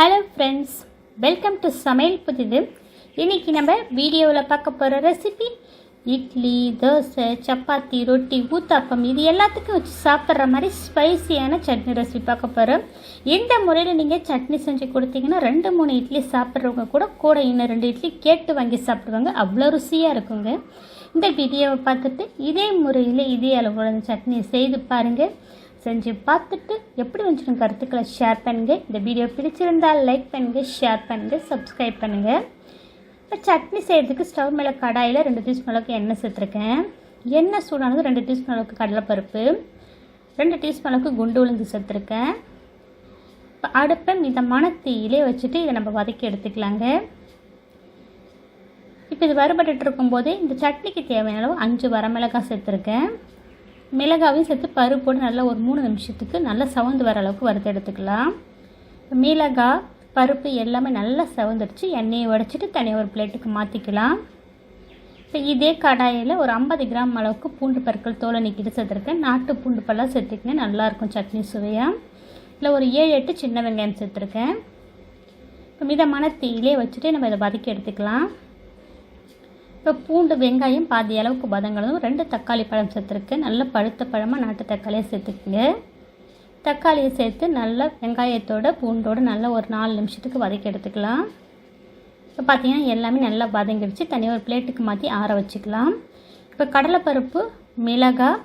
Hello friends welcome to சமையல் புதிது. இன்றைக்கி நம்ம வீடியோவில் பார்க்க போகிற ரெசிபி இட்லி தோசை சப்பாத்தி ரொட்டி ஊத்தாப்பம் இது எல்லாத்துக்கும் வச்சு சாப்பிட்ற மாதிரி ஸ்பைசியான சட்னி ரெசிபி பார்க்க போகிறோம் இந்த முறையில் நீங்கள் சட்னி செஞ்சு கொடுத்தீங்கன்னா ரெண்டு மூணு இட்லி சாப்பிட்றவங்க கூட கூட இன்னும் ரெண்டு இட்லி கேட்டு வாங்கி சாப்பிடுவாங்க. அவ்வளோ ருசியாக இருக்குங்க. இந்த வீடியோவை பார்த்துட்டு இதே முறையில் இதே அளவோட சட்னி செய்து பாருங்கள் செஞ்சு பார்த்துட்டு எப்படி வந்துச்சு கருத்துக்களை ஷேர் பண்ணுங்கள் இந்த வீடியோ பிடிச்சிருந்தால் லைக் பண்ணுங்கள் ஷேர் பண்ணுங்கள் சப்ஸ்கிரைப் பண்ணுங்கள் இப்போ சட்னி செய்கிறதுக்கு ஸ்டவ் மேலே கடாயில் ரெண்டு டீஸ்பூன் அளவுக்கு எண்ணெய் சேர்த்துருக்கேன். எண்ணெய் சூடானது ரெண்டு டீஸ்பூன் அளவுக்கு கடலைப்பருப்பு ரெண்டு டீஸ்பூன் அளவுக்கு குண்டு உளுந்து சேர்த்துருக்கேன். இப்போ அடுப்பை மிதமான தீயிலே வச்சுட்டு இதை நம்ம வதக்கி எடுத்துக்கலாங்க. இப்போ இது வறுபட்டு இருக்கும்போது இந்த சட்னிக்கு தேவையான அளவு அஞ்சு வரமிளகாய் சேர்த்துருக்கேன். மிளகாவையும் சேர்த்து பருப்போடு நல்லா ஒரு மூணு நிமிஷத்துக்கு நல்லா சவந்து வர அளவுக்கு வறுத்து எடுத்துக்கலாம். மிளகாய் பருப்பு எல்லாமே நல்லா சவந்துடுச்சு. எண்ணெயை உடச்சிட்டு தனியாக ஒரு பிளேட்டுக்கு மாற்றிக்கலாம் இப்போ இதே கடாயில் ஒரு ஐம்பது கிராம் அளவுக்கு பூண்டு பற்கள் தோலை நீக்கிட்டு சேர்த்துருக்கேன். நாட்டு பூண்டு பல்லாம் சேர்த்துக்கங்க நல்லாயிருக்கும் சட்னி சுவையாக இல்லை ஒரு ஏழு எட்டு சின்ன வெங்காயம் சேர்த்துருக்கேன். இப்போ மிதமான தீயிலே வச்சுட்டு நம்ம இதை வதக்கி எடுத்துக்கலாம். இப்போ பூண்டு வெங்காயம் பாதி அளவுக்கு பதங்களும் ரெண்டு தக்காளி பழம் சேர்த்துருக்கேன் நல்ல பழுத்த பழமாக நாட்டு தக்காளியை சேர்த்துக்குங்க. தக்காளியை சேர்த்து நல்லா வெங்காயத்தோட பூண்டோடு நல்லா ஒரு நாலு நிமிஷத்துக்கு வதக்கி எடுத்துக்கலாம். இப்போ பார்த்தீங்கன்னா எல்லாமே நல்லா வதங்கிடுச்சு. தனியாக ஒரு பிளேட்டுக்கு மாற்றி ஆற வச்சுக்கலாம். இப்போ கடலைப்பருப்பு மிளகாய்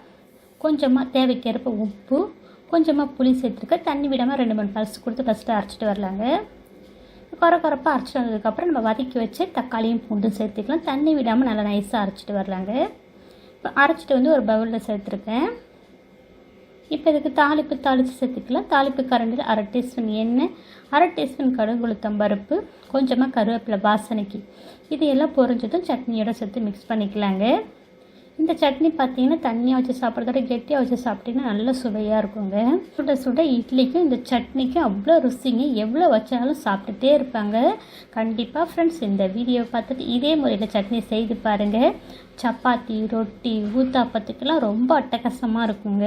கொஞ்சமாக தேவைக்கேற்ப உப்பு கொஞ்சமாக புளி சேர்த்துருக்க தண்ணி விடாமல் ரெண்டு மூணு பல்ஸ் கொடுத்து ஃபஸ்ட்டு அரைச்சிட்டு வரலாங்க. குறை குறைப்பாக அரைச்சிட்டு வந்ததுக்கப்புறம் நம்ம வதக்கி வச்சு தக்காளியும் பூண்டும் சேர்த்துக்கலாம். தண்ணி விடாமல் நல்லா நைஸாக அரைச்சிட்டு வரலாங்க. இப்போ அரைச்சிட்டு வந்து ஒரு பவுலில் சேர்த்துருக்கேன். இப்போ இதுக்கு தாளிப்பு தாளித்து சேர்த்துக்கலாம். தாளிப்பு கரண்டில் அரை டீஸ்பூன் எண்ணெய் அரை டீஸ்பூன் கடுகுளுத்தம் பருப்பு கொஞ்சமாக கருவேப்பிலை வாசனைக்கு. இது எல்லாம் பொறிஞ்சதும் சட்னியோட சேர்த்து மிக்ஸ் பண்ணிக்கலாங்க. இந்த சட்னி பார்த்தீங்கன்னா தண்ணியாக வச்சு சாப்பிட்றதோட கெட்டியாக வச்சு சாப்பிட்டீங்கன்னா நல்ல சுவையாக இருக்குங்க. சுட சுட இட்லிக்கும் இந்த சட்னிக்கும் அவ்வளோ ருசிங்க. எவ்வளோ வச்சாலும் சாப்பிட்டுட்டே இருப்பாங்க. கண்டிப்பாக ஃப்ரெண்ட்ஸ் இந்த வீடியோவை பார்த்துட்டு இதே முறையில் சட்னி செய்து பாருங்கள் சப்பாத்தி ரொட்டி ஊத்தாப்பத்துக்கெல்லாம் ரொம்ப அட்டகாசமாக இருக்குங்க.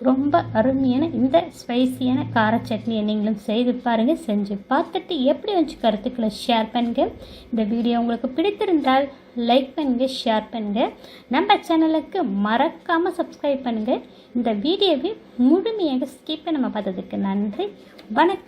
ரொம்ப அருமையான இந்த ஸ்பைசியான கார சட்னியை நீங்களும் செய்து பாருங்கள் செஞ்சு பார்த்துட்டு எப்படி வச்சு கருத்துக்களை ஷேர் பண்ணுங்கள் இந்த வீடியோ உங்களுக்கு பிடித்திருந்தால் லைக் பண்ணுங்கள் ஷேர் பண்ணுங்கள் நம்ம சேனலுக்கு மறக்காமல் சப்ஸ்கிரைப் பண்ணுங்கள் இந்த வீடியோவை முழுமையாக ஸ்கிப் நம்ம பார்த்ததுக்கு நன்றி. வணக்கம்.